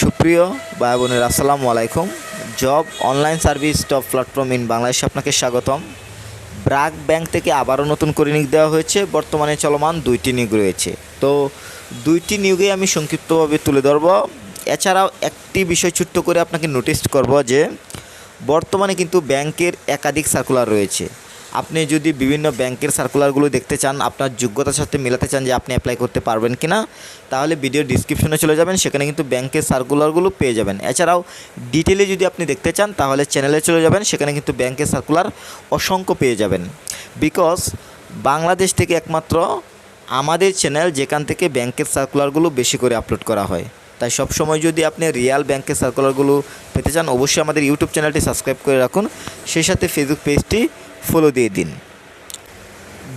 সুপ্রিয় ভাই বোনের আসসালামু আলাইকুম। Job online service top platform in বাংলাদেশে আপনাকে স্বাগতম। ব্রাক ব্যাংক থেকে আবারও নতুন করে নিয়োগ দেওয়া হয়েছে। বর্তমানে চলমান দুইটি নিয়োগ রয়েছে। তো দুইটি নিয়োগে আমি সংক্ষিপ্তভাবে তুলে ধরব। এছাড়াও একটি বিষয় ছোট্ট করে আপনাকে নোটিস করব যে, বর্তমানে কিন্তু ব্যাংকের একাধিক সার্কুলার রয়েছে। আপনি যদি বিভিন্ন ব্যাংকের সার্কুলারগুলো দেখতে চান, আপনার যোগ্যতার সাথে মেলাতে চান যে আপনি অ্যাপ্লাই করতে পারবেন কি না তাহলে ভিডিও ডিসক্রিপশনে চলে যাবেন, সেখানে কিন্তু ব্যাংকের সার্কুলারগুলো পেয়ে যাবেন। এছাড়াও ডিটেলে যদি আপনি দেখতে চান, তাহলে চ্যানেলে চলে যাবেন, সেখানে কিন্তু ব্যাংকের সার্কুলার অসংখ্য পেয়ে যাবেন। বিকজ বাংলাদেশ থেকে একমাত্র আমাদের চ্যানেল যেখান থেকে ব্যাংকের সার্কুলারগুলো বেশি করে আপলোড করা হয়। তাই সবসময় যদি আপনি রিয়াল ব্যাংকের সার্কুলারগুলো পেতে চান, অবশ্যই আমাদের ইউটিউব চ্যানেলটি সাবস্ক্রাইব করে রাখুন। সেই সাথে ফেসবুক পেজটি ফলো দিয়ে দিন।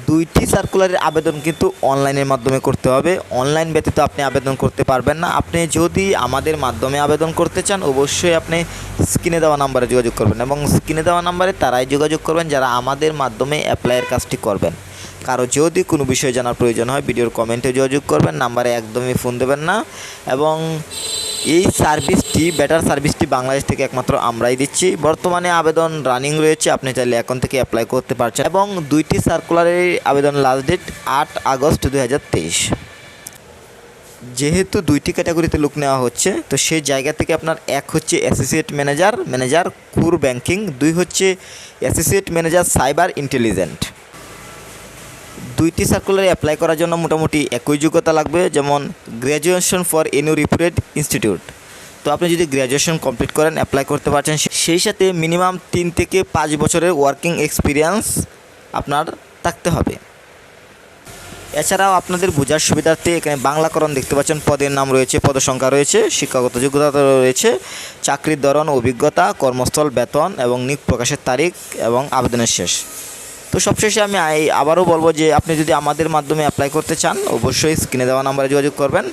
দুইটি সার্কুলারের আবেদন কিন্তু অনলাইনের মাধ্যমে করতে হবে। অনলাইন ব্যতীত আপনি আবেদন করতে পারবেন না। আপনি যদি আমাদের মাধ্যমে আবেদন করতে চান, অবশ্যই আপনি স্ক্রিনে দেওয়া নাম্বারে যোগাযোগ করবেন এবং স্ক্রিনে দেওয়া নাম্বারে তারাই যোগাযোগ করবেন যারা আমাদের মাধ্যমে অ্যাপ্লাইয়ের কাজটি করবেন। কারও যদি কোনো বিষয় জানার প্রয়োজন হয়, ভিডিওর কমেন্টে যোগাযোগ করবেন নাম্বারে একদমই ফোন দেবেন না এবং এই সার্ভিসটি বেটার সার্ভিসটি বাংলাদেশ থেকে একমাত্র আমরাই দিচ্ছি। বর্তমানে আবেদন রানিং রয়েছে, আপনি চাইলে এখন থেকে অ্যাপ্লাই করতে পারছেন। এবং দুইটি সার্কুলারের আবেদন লাস্ট ডেট আট আগস্ট দু হাজার তেইশ। যেহেতু দুইটি ক্যাটাগরিতে লোক নেওয়া হচ্ছে, তো সেই জায়গা থেকে আপনার এক হচ্ছে associate manager manager core banking দুই হচ্ছে অ্যাসোসিয়েট ম্যানেজার সাইবার ইন্টেলিজেন্ট দুইটি সার্কুলারে অ্যাপ্লাই করার জন্য মোটামুটি একই যোগ্যতা লাগবে, যেমন graduation for any reputed institute তো আপনি যদি গ্র্যাজুয়েশন কমপ্লিট করেন অ্যাপ্লাই করতে পারছেন সেই সাথে মিনিমাম তিন থেকে পাঁচ বছরের ওয়ার্কিং এক্সপিরিয়েন্স আপনার থাকতে হবে। এছাড়াও আপনাদের বোঝার সুবিধার্থে এখানে বাংলাকরণ দেখতে পাচ্ছেন, পদের নাম রয়েছে, পদসংখ্যা রয়েছে, শিক্ষাগত যোগ্যতা রয়েছে, চাকরির ধরন, অভিজ্ঞতা, কর্মস্থল, বেতন এবং নিয়োগ প্রকাশের তারিখ এবং আবেদনের শেষ। তো সবশেষে আমি আবারও বলব যে আপনি যদি আমাদের মাধ্যমে অ্যাপ্লাই করতে চান, অবশ্যই স্ক্রিনে দেওয়া নাম্বারে যোগাযোগ করবেন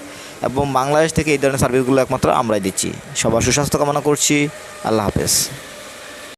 এবং বাংলাদেশ থেকে এই ধরনের সার্ভিসগুলো একমাত্র আমরাই দিচ্ছি। সবার সুস্বাস্থ্য কামনা করছি। আল্লাহ হাফেজ।